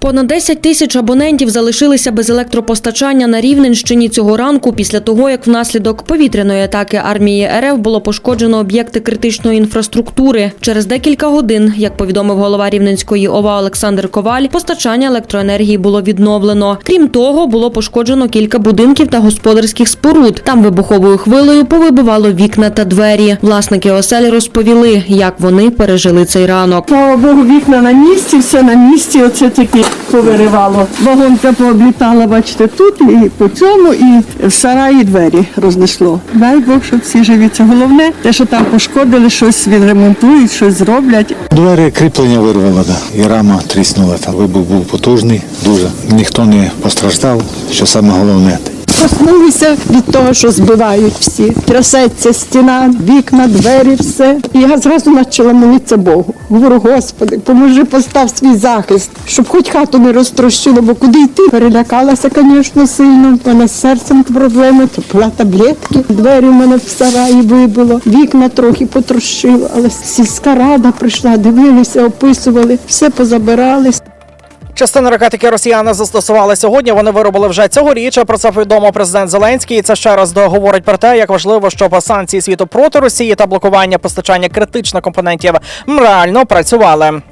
Понад 10 тисяч абонентів залишилися без електропостачання на Рівненщині цього ранку після того, як внаслідок повітряної атаки армії РФ було пошкоджено об'єкти критичної інфраструктури. Через декілька годин, як повідомив голова Рівненської ОВА Олександр Коваль, постачання електроенергії було відновлено. Крім того, було пошкоджено кілька будинків та господарських споруд. Там вибуховою хвилею повибивало вікна та двері. Власники оселі розповіли, як вони пережили цей ранок. Слава Богу, вікна на місці, все на місці, оце таки повиривало. Вагонка пооблітала, бачите, тут і по цьому, і в сараї двері рознесло. Дай Бог, щоб всі живі. Це головне, те, що там пошкодили, щось відремонтують, щось зроблять. Двері кріплення вирвало, да. і рама тріснула. Там вибух був потужний, дуже. Ніхто не постраждав, що саме головне. Проснулися від того, що збивають всі. Трясеться стіна, вікна, двері, все. І я зразу почала молитися Богу. Говорю, Господи, поможи, постав свій захист, щоб хоч хату не розтрощило, бо куди йти. Перелякалася, звісно, сильно. У мене з серцем проблеми, то пила таблетки. Двері в мене в сараї вибило, вікна трохи потрощило, але сільська рада прийшла, дивилися, описували, все позабирали. Частину ракет, які росіяни застосували сьогодні, вони виробили вже цьогоріч. Про це повідомив президент Зеленський. Це ще раз договорить про те, як важливо, щоб санкції світу проти Росії та блокування постачання критичних компонентів реально працювали.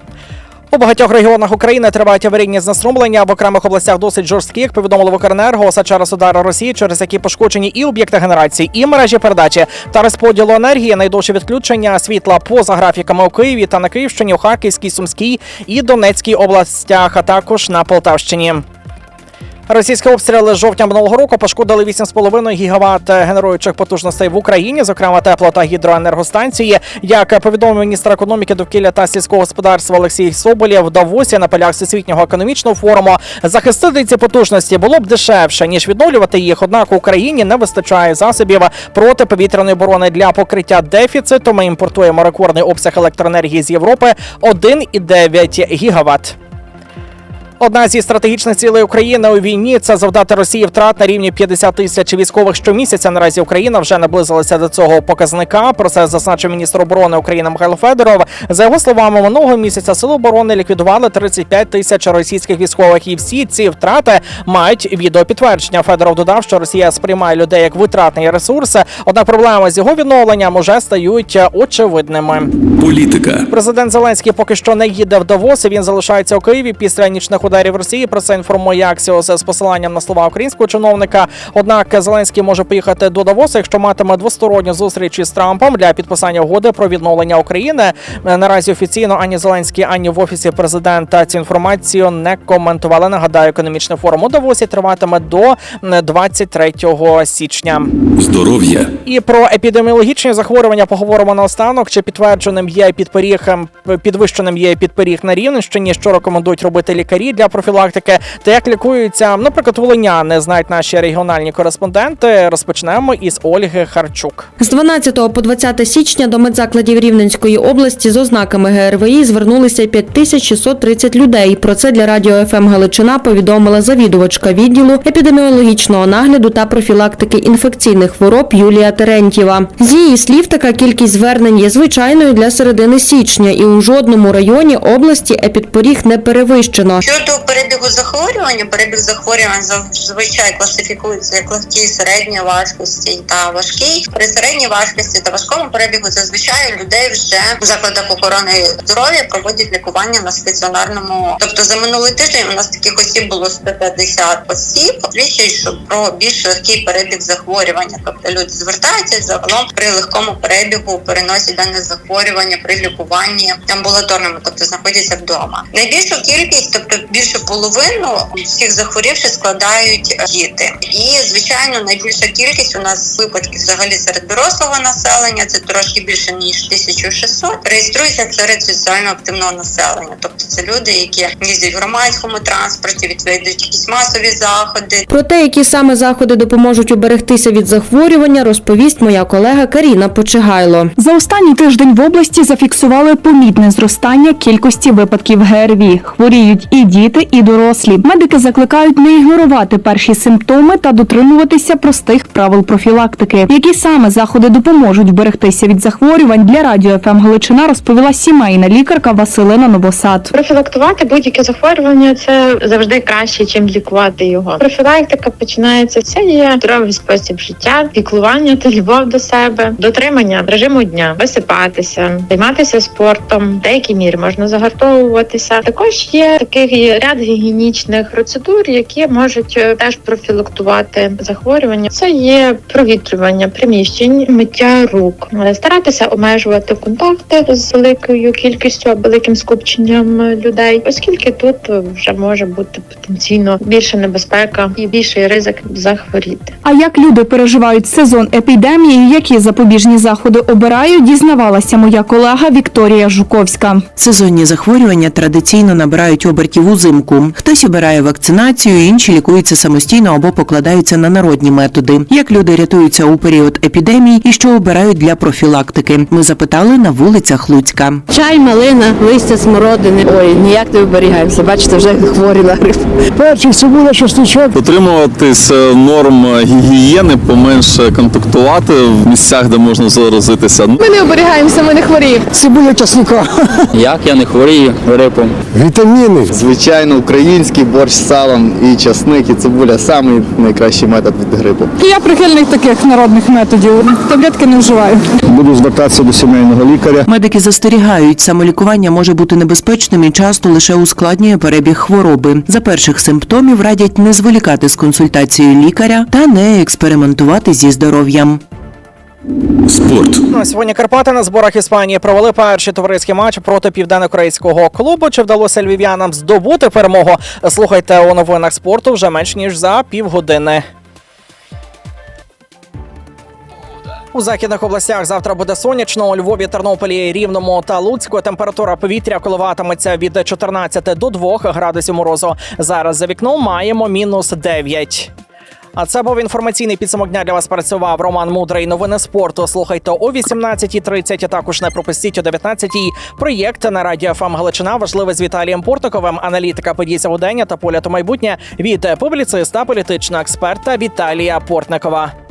У багатьох регіонах України тривають аварійні знеструмлення в окремих областях досить жорсткі, як повідомили в Укренерго, все через удари Росії, через які пошкоджені і об'єкти генерації, і мережі передачі та розподілу енергії. найдовше відключення світла поза графіками у Києві та на Київщині, у Харківській, Сумській і Донецькій областях, а також на Полтавщині. Російські обстріли жовтня минулого року пошкодили 8,5 гігават генеруючих потужностей в Україні, зокрема тепло та гідроенергостанції. Як повідомив міністр економіки, довкілля та сільського господарства Олексій Соболєв в Давосі на полях всесвітнього економічного форуму, захистити ці потужності було б дешевше ніж відновлювати їх. Однак Україні не вистачає засобів протиповітряної оборони для покриття дефіциту. Ми імпортуємо рекордний обсяг електроенергії з Європи 1,9 гігават. Одна зі стратегічних цілей України у війні це завдати Росії втрат на рівні 50 тисяч військових щомісяця. Наразі Україна вже наблизилася до цього показника. Про це зазначив міністр оборони України Михайло Федоров. За його словами, минулого місяця сили оборони ліквідували 35 тисяч російських військових, і всі ці втрати мають відеопідтвердження. Федоров додав, що Росія сприймає людей як витратний ресурс. Однак проблеми з його відновленням уже стають очевидними. Політика Президент Зеленський поки що не їде в Давос. Він залишається у Києві після нічних ударів Росії. Про це інформує Аксіос з посиланням на слова українського чиновника. Однак Зеленський може поїхати до Давоса, якщо матиме двосторонню зустріч із Трампом для підписання угоди про відновлення України. Наразі офіційно ані Зеленський, ані в офісі президента цю інформацію не коментували. Нагадаю, економічний форум у Давосі триватиме до 23 січня. здоров'я І про епідеміологічні захворювання поговоримо наостанок. Чи підтвердженим є підпоріг ем, підвищеним є підпоріг на Рівненщині, що рекомендують робити лікарі для профілактики, та як лікуються, наприклад, волиняни, знають наші регіональні кореспонденти. Розпочнемо із Ольги Харчук. З 12 по 20 січня до медзакладів Рівненської області з ознаками ГРВІ звернулися 5630 людей. Про це для радіо ФМ Галичина повідомила завідувачка відділу епідеміологічного нагляду та профілактики інфекційних хвороб Юлія Терентєва. З її слів, така кількість звернень є звичайною для середини січня, і у жодному районі області епідпоріг не перевищено. Щодо перебігу захворювання, перебіг захворювань зазвичай класифікується як легкий, середньої важкості та важкий. При середній важкості та важкому перебігу зазвичай людей вже в закладах охорони здоров'я проводять лікування на стаціонарному. Тобто за минулий тиждень у нас таких осіб було 150 осіб. Свідчить, що про більш легкий перебіг захворювання. Тобто люди звертаються загалом при легкому перебігу, переносять дане захворювання при лікуванні амбулаторному, тобто знаходяться вдома. Найбільшу кількість, тобто більше половину всіх захворівших складають е, діти. І звичайно, найбільша кількість у нас випадків взагалі серед дорослого населення. Це трошки більше ніж 1600. Реєструється серед соціально активного населення, тобто це люди, які їздять в громадському транспорті, відвідують якісь масові заходи, Про те, які саме заходи допоможуть уберегтися від захворювання, розповість моя колега Каріна Почигайло. За останній тиждень в області зафіксували помітне зростання кількості випадків ГРВІ. Хворіють і діти, і дорослі. Медики закликають не ігнорувати перші симптоми та дотримуватися простих правил профілактики. Які саме заходи допоможуть вберегтися від захворювань для радіо ФМ Галичина розповіла сімейна лікарка Василина Новосад. Профілактувати будь-яке захворювання це завжди краще, ніж лікувати його. Профілактика починається це є здоровий спосіб життя, піклування та любов до себе, дотримання режиму дня, висипатися, займатися спортом. В деякій мірі можна загартовуватися. Також є такий ряд гігієнічних процедур, які можуть е, теж профілактувати захворювання. Це є провітрювання приміщень, миття рук, Е, старатися обмежувати контакти з великою кількістю або великим скупченням е, людей, оскільки тут вже може бути потенційно більша небезпека і більший ризик захворіти. А як люди переживають сезон епідемії, які запобіжні заходи обирають, дізнавалася моя колега Вікторія Жуковська. Сезонні захворювання традиційно набирають обертів узимку. Хтось обирає вакцинацію, інші лікуються самостійно або покладаються на народні методи. Як люди рятуються у період епідемії і що обирають для профілактики? Ми запитали на вулицях Луцька. Чай, малина, листя смородини. Ой, ніяк не оберігаємося. Бачите, вже хворі на грип. Перчик, цибуля, чесничок. Дотримуватись е, норм гігієни, поменше контактувати в місцях, де можна заразитися. Ми не оберігаємося, ми не хворіємо. Цибуля, чесника. Як я не хворію грипом? Вітаміни. Звичайно, український борщ з салом і часник, і цибуля самий найкращий метод від грипу. Я прихильник таких народних методів. Таблетки не вживаю. Буду звертатися до сімейного лікаря. Медики застерігають, самолікування може бути небезпечним і часто лише ускладнює перебіг хвороби. За перших симптомів радять не зволікати з консультацією лікаря та не експериментувати зі здоров'ям. Спорт. На сьогодні Карпати на зборах Іспанії провели перший товариський матч проти південно-корейського клубу. Чи вдалося львів'янам здобути перемогу? Слухайте у новинах спорту вже менш ніж за півгодини. У західних областях завтра буде сонячно. У Львові, Тернополі, Рівному та Луцьку температура повітря коливатиметься від 14 до 2 градусів морозу. Зараз за вікном маємо мінус 9. А це був інформаційний підсумок дня для вас. Працював Роман Мудрий. Новини спорту. Слухайте о 18.30, а Також не пропустіть о 19.00 Проєкт на радіо ФМ Галичина. Важливе з Віталієм Портниковим. Аналітика подій сьогодення та поля то майбутнє від публіциста, політичного експерта Віталія Портникова.